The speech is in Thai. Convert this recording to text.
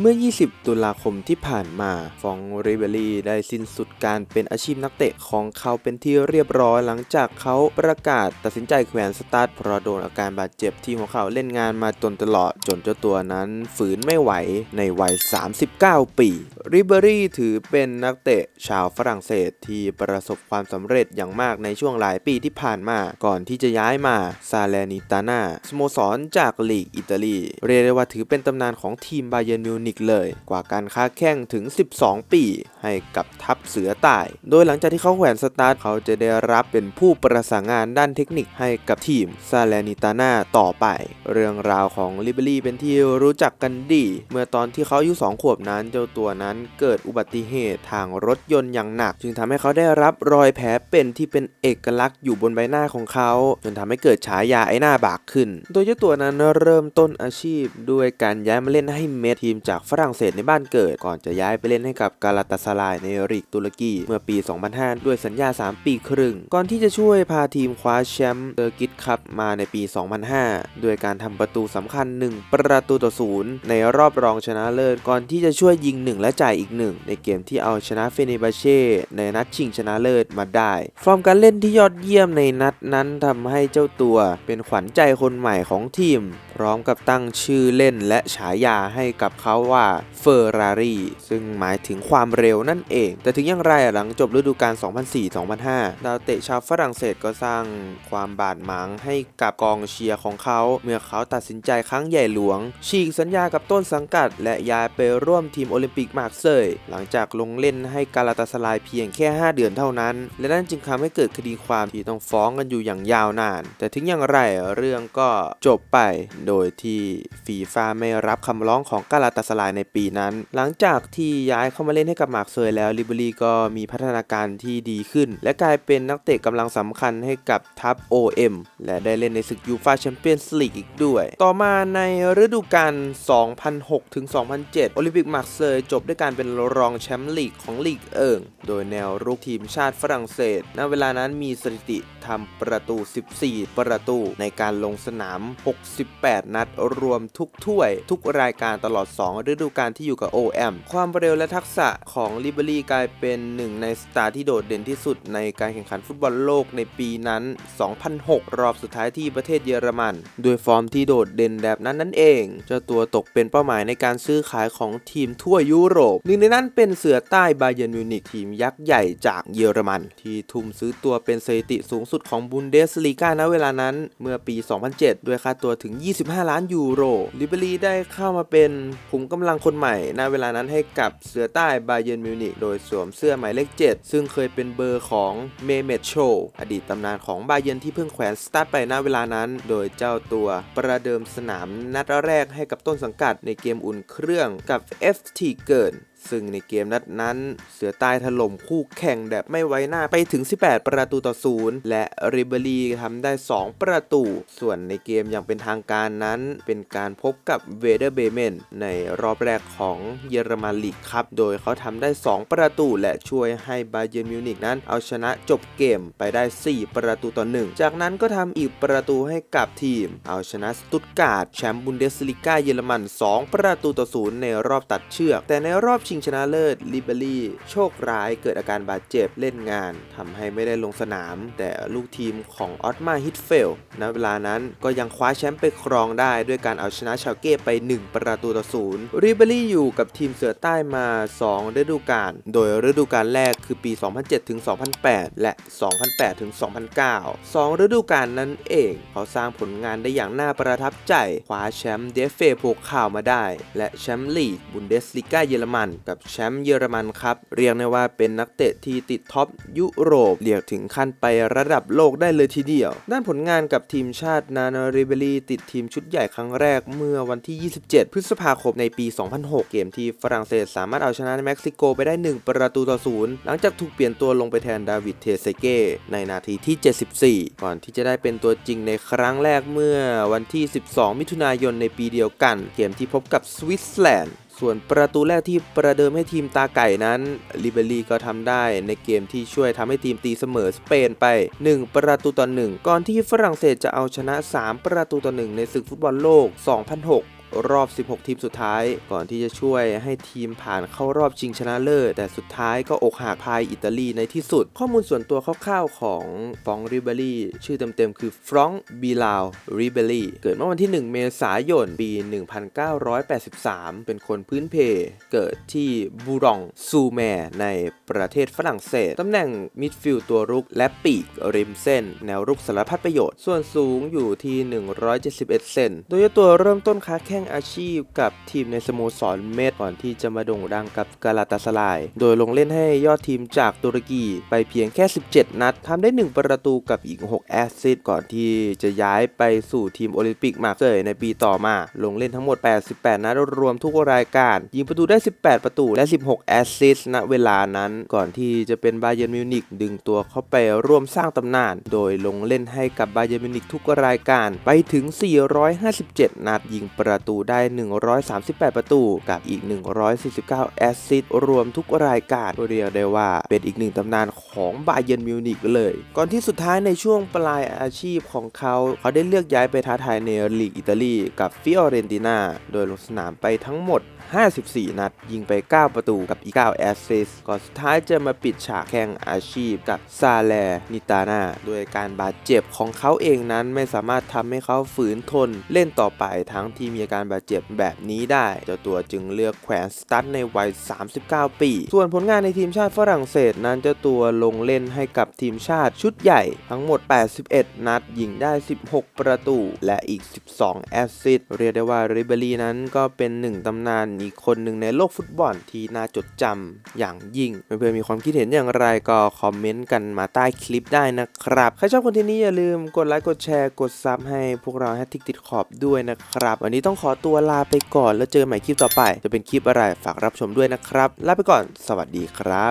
เมื่อ 20 ตุลาคมที่ผ่านมา ฟองริเบรีได้สิ้นสุดการเป็นอาชีพนักเตะของเขาเป็นที่เรียบร้อยหลังจากเขาประกาศตัดสินใจแขวนสตาร์ทเพราะโดนอาการบาดเจ็บที่หัวเข่าเล่นงานมาจนตลอดจนเจ้าตัวนั้นฝืนไม่ไหวในวัย 39 ปีริเบรีถือเป็นนักเตะชาวฝรั่งเศสที่ประสบความสำเร็จอย่างมากในช่วงหลายปีที่ผ่านมา ก่อนที่จะย้ายมาซาเลนิตานาสโมสรจากลีกอิตาลี เรียกได้ว่าถือเป็นตำนานของทีมบาเยนมิวนิกเลยกว่าการค้าแข่งถึง 12 ปี ให้กับทัพเสือใต้ โดยหลังจากที่เขาแขวนสตาร์ทเขาจะได้รับเป็นผู้ประสานงานด้านเทคนิคให้กับทีมซาเลนิตานาต่อไป เรื่องราวของลิเบรี่เป็นที่รู้จักกันดี เมื่อตอนที่เขาอายุ2ขวบนั้นเจ้าตัวนั้นเกิดอุบัติเหตุทางรถยนต์อย่างหนัก จึงทำให้เขาได้รับรอยแผลเป็นที่เป็นเอกลักษณ์อยู่บนใบหน้าของเขา จนทำให้เกิดฉายาไอ้หน้าบากขึ้น โดยเจ้าตัวนั้นเริ่มต้นอาชีพด้วยการย้ายมาเล่นให้เมททีมจากากฝรั่งเศสในบ้านเกิด ก่อนจะย้ายไปเล่นให้กับกาลาตาสลายในลีกตุรกี เมื่อปี 2005 ด้วยสัญญา 3 ปีครึ่ง ก่อนที่จะช่วยพาทีมคว้าแชมป์เตอร์กิตคัพมาในปี 2005 ด้วยการทำประตูสำคัญ 1 ประตูต่อศูนย์ในรอบรองชนะเลิศ ก่อนที่จะช่วยยิง 1 และจ่ายอีก 1 ในเกมที่เอาชนะเฟเนบาเช่ในนัดชิงชนะเลิศมาได้ ฟอร์มการเล่นที่ยอดเยี่ยมในนัดนั้นทำให้เจ้าตัวเป็นขวัญใจคนใหม่ของทีม พร้อมกับตั้งชื่อเล่นและฉายาให้กับเขาว่าเฟอร์รารีซึ่งหมายถึงความเร็วนั่นเอง แต่ถึงอย่างไรหลังจบฤดูกาล 2004-2005 ดาวเตะชาวฝรั่งเศสก็สร้างความบาดหมางให้กับกองเชียร์ของเขา เมื่อเขาตัดสินใจครั้งใหญ่หลวง ฉีกสัญญากับต้นสังกัด และย้ายไปร่วมทีมโอลิมปิกมาร์เซยหลังจากลงเล่นให้กาลาตาสลายเพียงแค่ 5 เดือนเท่านั้น และนั่นจึงทำให้เกิดคดีความที่ต้องฟ้องกันอยู่อย่างยาวนาน แต่ถึงอย่างไรเรื่องก็จบไปโดยที่ฟีฟ่าไม่รับคำร้องของกาลาตาสลายในปีนั้น หลังจากที่ย้ายเข้ามาเล่นให้กับหมาร์เซยแล้วลิเบรีก็มีพัฒนาการที่ดีขึ้น และกลายเป็นนักเตะกำลังสำคัญให้กับทัพ OM และได้เล่นในศึกยูฟาแชมเปี้ยนส์ลีกอีกด้วย ต่อมาในฤดูกาล 2006 ถึง 2007 โอลิมปิกหมาร์เซยจบด้วยการเป็นรองแชมป์ลีกของลีกเอิง โดยแนวรุกทีมชาติฝรั่งเศส ณ เวลานั้นมีสถิติทำประตู 14 ประตูในการลงสนาม 68 นัดรวมทุกถ้วย ทุกรายการตลอด 2ฤดูกาลที่อยู่กับ OM ความเร็วและทักษะของลิเบรีกลายเป็นหนึ่งในสตาร์ที่โดดเด่นที่สุดในการแข่งขันฟุตบอลโลกในปีนั้น 2006 รอบสุดท้ายที่ประเทศเยอรมันด้วยฟอร์มที่โดดเด่นแบบนั้นนั่นเอง เจ้าตัวตกเป็นเป้าหมายในการซื้อขายของทีมทั่วยุโรป หนึ่งในนั้นเป็นเสือใต้บาเยนมิวนิกทีมยักษ์ใหญ่จากเยอรมัน ที่ทุ่มซื้อตัวเป็นสถิติสูงสุดของบุนเดสลีกาณเวลานั้นเมื่อปี 2007 ด้วยค่าตัวถึง 25 ล้านยูโรลิเบรีได้เข้ามาเป็นขุมกำลังคนใหม่ในเวลานั้นให้กับเสือใต้บาเยนมิวนิกโดยสวมเสื้อหมายเลข 7 ซึ่งเคยเป็นเบอร์ของเมเมตโชอดีตตำนานของบาเยนที่เพิ่งแขวนสตาร์ทไปณเวลานั้น โดยเจ้าตัวประเดิมสนามนัดแรกให้กับต้นสังกัดในเกมอุ่นเครื่องกับ FT เกิน ซึ่งในเกมนัดนั้น เสือใต้ถล่มคู่แข่งแบบไม่ไว้หน้าไปถึง 18 ประตูต่อศูนย์และริเบรีทำได้ 2 ประตู ส่วนในเกมอย่างเป็นทางการนั้น เป็นการพบกับเวเดอร์เบเมนในรอบแรกของเยอรมันลีกครับโดยเขาทำได้ 2 ประตู และช่วยให้บาเยิร์นมิวนิกนั้น เอาชนะจบเกมไปได้ 4 ประตูต่อ 1 จากนั้นก็ทำอีกประตูให้กับทีม เอาชนะสตุตการ์ดแชมป์บุนเดสลิก้าเยอรมัน 2 ประตูต่อศูนย์ในรอบตัดเชือก แต่ในรอบชิงชนะเลิศลิเบรี่โชคร้ายเกิดอาการบาดเจ็บเล่นงานทำให้ไม่ได้ลงสนาม แต่ลูกทีมของออตมาฮิตเฟลณเวลานั้นก็ยังคว้าแชมป์ไปครองได้ด้วยการเอาชนะชาวเก้ไป 1 ประตูต่อศูนย์ริเบรี่อยู่กับทีมเสือใต้มา 2 ฤดูกาลโดยฤดูกาลแรกคือปี 2007ถึง2008 และ 2008ถึง2009 2 ฤดูกาลนั้นเองเขาสร้างผลงานได้อย่างน่าประทับใจคว้าแชมป์เดฟเฟโพคาวมาได้ และแชมป์ลีกบุนเดสลิก้าเยอรมันกับแชมป์เยอรมันครับ เรียกได้ว่าเป็นนักเตะที่ติดท็อปยุโรปเรียกถึงขั้นไประดับโลกได้เลยทีเดียว ด้านผลงานกับทีมชาตินานาริเบรีติดทีมชุดใหญ่ครั้งแรกเมื่อวันที่ 27 พฤษภาคมในปี 2006 เกมที่ฝรั่งเศสสามารถเอาชนะเม็กซิโกไปได้ 1 ประตูต่อศูนย์หลังจากถูกเปลี่ยนตัวลงไปแทนดาวิดเทเซเก้ในนาทีที่ 74 ก่อนที่จะได้เป็นตัวจริงในครั้งแรกเมื่อวันที่ 12 มิถุนายนในปีเดียวกัน เกมที่พบกับสวิตเซอร์แลนด์ ส่วนประตูแรกที่ประเดิมให้ทีมตาไก่นั้นลิเบรีก็ทำได้ในเกมที่ช่วยทำให้ทีมตีเสมอสเปนไป 1 ประตูต่อ1ก่อนที่ฝรั่งเศสจะเอาชนะ 3 ประตูต่อ1ในศึกฟุตบอลโลก 2006 รอบ 16 ทีมสุดท้าย ก่อนที่จะช่วยให้ทีมผ่านเข้ารอบชิงชนะเลิศแต่สุดท้ายก็อกหักพายอิตาลีในที่สุด ข้อมูลส่วนตัวคร่าวๆของฟองริเบลี่ชื่อเต็มๆคือฟรองบีลาวริเบลี่เกิดเมื่อวันที่ 1 เมษายน ปี 1983 เป็นคนพื้นเพ เกิดที่บูรองซูแมในประเทศฝรั่งเศส ตำแหน่งมิดฟิลด์ตัวรุกและปีกริมเส้น แนวรุกสารพัดประโยชน์ ส่วนสูงอยู่ที่ 171 เซน โดยตัวเริ่มต้นค้าแข่งอาชีพกับทีมในสโมสรเมดก่อนที่จะมาโด่งดังกับกาลาตาสลาย โดยลงเล่นให้ยอดทีมจากตุรกีไปเพียงแค่ 17 นัดทำได้ 1 ประตูกับอีก 6 แอสซิสต์ก่อนที่จะย้ายไปสู่ทีมโอลิมปิกมาเซยในปีต่อมา ลงเล่นทั้งหมด 88 นัดรวมทุกรายการ ยิงประตูได้ 18 ประตูและ 16 แอสซิสต์ณเวลานั้นก่อนที่จะเป็นบาเยนมิวนิกดึงตัวเข้าไปร่วมสร้างตำนาน โดยลงเล่นให้กับบาเยนมิวนิกทุกรายการไปถึง 457 นัดยิงประตูได้ 138 ประตูกับอีก 149 แอสซิสต์รวมทุกรายการเรียกได้ว่าเป็นอีกหนึ่งตำนานของบาเยนมิวนิกเลย ก่อนที่สุดท้ายในช่วงปลายอาชีพของเขา เขาได้เลือกย้ายไปท้าทายในลีกอิตาลีกับฟิออเรนตินาโดยลงสนามไปทั้งหมด 54 นัด ยิงไป 9 ประตูกับอีก9แอสซิสต์ก่อนสุดท้ายจะมาปิดฉากแข่งอาชีพกับซาแลนิตานาโดยการบาดเจ็บของเขาเองนั้นไม่สามารถทำให้เขาฝืนทนเล่นต่อไปทั้งที่มีอาการบาดเจ็บแบบนี้ได้ เจ้าตัวจึงเลือกแขวนสตั๊ดในวัย 39 ปี ส่วนผลงานในทีมชาติฝรั่งเศสนั้นเจ้าตัวลงเล่นให้กับทีมชาติชุดใหญ่ทั้งหมด 81 นัด ยิงได้ 16 ประตู และอีก 12 แอสซิสต์เรียกได้ว่าริเบรีนั้นก็เป็นหนึ่งตำนานอีกคนหนึ่งในโลกฟุตบอลที่น่าจดจำอย่างยิ่ง เพื่อนๆมีความคิดเห็นอย่างไรก็คอมเมนต์กันมาใต้คลิปได้นะครับ ใครชอบคอนเทนต์นี้อย่าลืมกดไลค์กดแชร์กดซับให้พวกเราแฮตติกติดขอบด้วยนะครับ วันนี้ต้องขอตัวลาไปก่อนแล้วเจอกันใหม่คลิปต่อไป จะเป็นคลิปอะไรฝากรับชมด้วยนะครับ ลาไปก่อน สวัสดีครับ